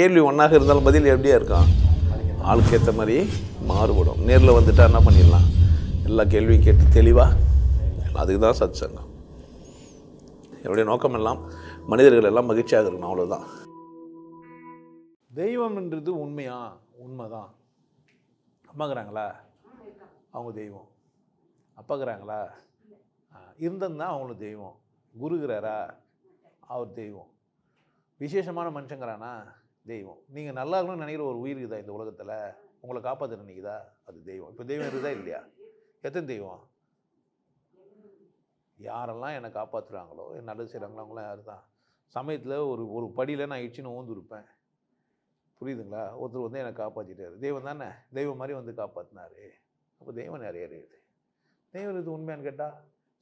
கேள்வி ஒன்றாக இருந்தாலும் பதில் எப்படியா இருக்கும்? ஆளுக்கு ஏற்ற மாதிரி மாறுபடும். நேரில் வந்துட்டால் என்ன பண்ணிடலாம்? எல்லா கேள்வியும் கேட்டு தெளிவாக அதுக்கு தான் சத் சங்கம் என்னுடைய நோக்கம் எல்லாம் மனிதர்கள் எல்லாம் மகிழ்ச்சியாக இருக்கணும் அவ்வளோதான் தெய்வம்ன்றது உண்மையா? உண்மைதான். அம்மாங்கிறாங்களா அவங்க தெய்வம். அப்பாங்கிறாங்களா? இருந்ததுன்னா அவங்களும் தெய்வம். குருகிறாரா அவர் தெய்வம். விசேஷமான மனுஷங்கிறானா? தெய்வம். நீங்கள் நல்லா இருக்கணும்னு நினைக்கிற ஒரு உயிர் இருக்குதா இந்த உலகத்தில்? உங்களை காப்பாற்ற நினைக்குதா அது தெய்வம். இப்போ தெய்வம் இருக்குதா இல்லையா? எத்தனை தெய்வம்? யாரெல்லாம் என்னை காப்பாற்றுறாங்களோ என் நல்லது செய்கிறாங்களோ அவங்களாம் யார் தான் சமயத்தில் ஒரு ஒரு படியில் நான் இடிச்சுன்னு ஊந்துருப்பேன். புரியுதுங்களா? ஒருத்தர் வந்து என்னை காப்பாற்றிட்டாரு தெய்வம் தானே? தெய்வம் மாதிரி வந்து காப்பாற்றினாரு அப்போ தெய்வம் நிறைய இருக்குது. தெய்வம் இருக்குது உண்மையான்னு கேட்டால்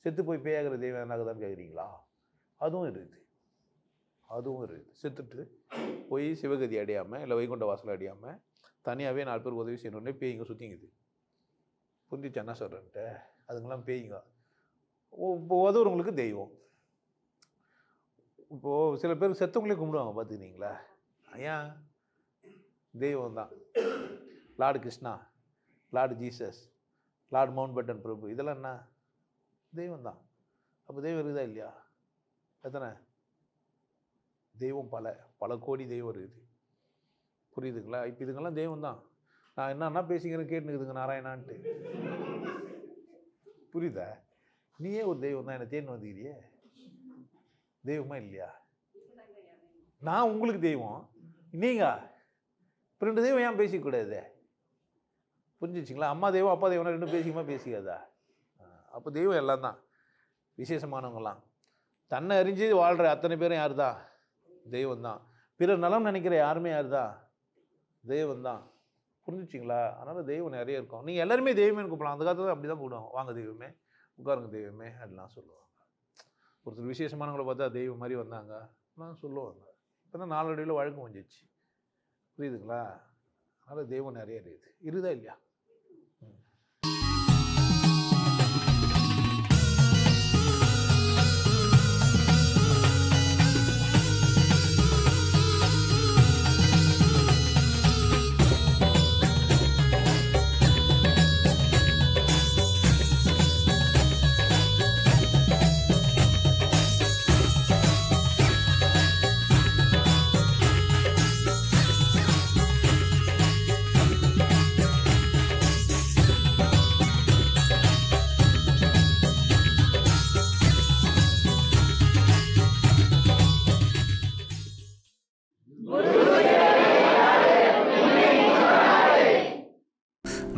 செத்து போய் பேயாகிற தெய்வம் என்னாகுதான்னு கேட்குறீங்களா அதுவும் இருக்குது. அதுவும் இருக்குது. செத்துட்டு போய் சிவகதி அடையாமல் இல்லை வைகுண்ட வாசல் அடையாமல் தனியாகவே நாலு பேர் உதவி செய்யணுன்னே பேய்ங்க சுற்றிங்குது புரிஞ்சிச்சு? என்ன சொல்கிறேன்ட்டு அதுங்கெல்லாம் பேய்ங்க. இப்போ உதவுறவங்களுக்கு தெய்வம். இப்போது சில பேர் செத்தவங்களே கும்பிடுவாங்க பார்த்துக்கிட்டீங்களா ஏன்? தெய்வம் தான். Lord Krishna lord Jesus lord Mountbatten பிரபு இதெல்லாம் என்ன? தெய்வம் தான். அப்போ தெய்வம் இருக்குதா இல்லையா? எத்தனை? தெய்வம் பல பல கோடி தெய்வம் இருக்குது. புரியுதுங்களா? இப்போ இதுங்கெல்லாம் தெய்வம் தான் நான் என்னன்னா பேசிக்கிறேன் கேட்டுனுக்குதுங்க நாராயணான்ட்டு. புரியுதா? நீயே ஒரு தெய்வம் தான் என்னை தேன் வந்துக்கிறியே தெய்வமா இல்லையா? நான் உங்களுக்கு தெய்வம். நீங்கள் இப்போ ரெண்டு தெய்வம் ஏன் பேசிக்கூடாது? புரிஞ்சிச்சிங்களா? அம்மா தெய்வம் அப்பா தெய்வம் ரெண்டும் பேசிக்கமா பேசிக்காதா? அப்போ தெய்வம் எல்லாம் தான் விசேஷமானவங்களாம் தன்னை அறிஞ்சு வாழ்கிற அத்தனை பேரும் யார் தான் தெய்வம் தான் பிறர் நலம் நினைக்கிற யாருமே யாருதா? தான் தெய்வம் தான் புரிஞ்சிச்சிங்களா? அதனால் தெய்வம் நிறைய இருக்கும். நீங்கள் எல்லாருமே தெய்வமே கூப்பிடலாம். அந்த காலத்தில் அப்படி தான் கூப்பிடுவோம் வாங்க தெய்வமே உட்காருங்க தெய்வமே அப்படிலாம் சொல்லுவாங்க. ஒருத்தர் விசேஷமானவங்கள பார்த்தா தெய்வம் மாதிரி வந்தாங்க அப்படிலாம் சொல்லுவாங்க. இப்போ தான் நாளடைவில் வழக்கம் வந்துச்சு. புரியுதுங்களா? அதனால் தெய்வம் நிறைய இருக்குது. இருக்குதா இல்லையா?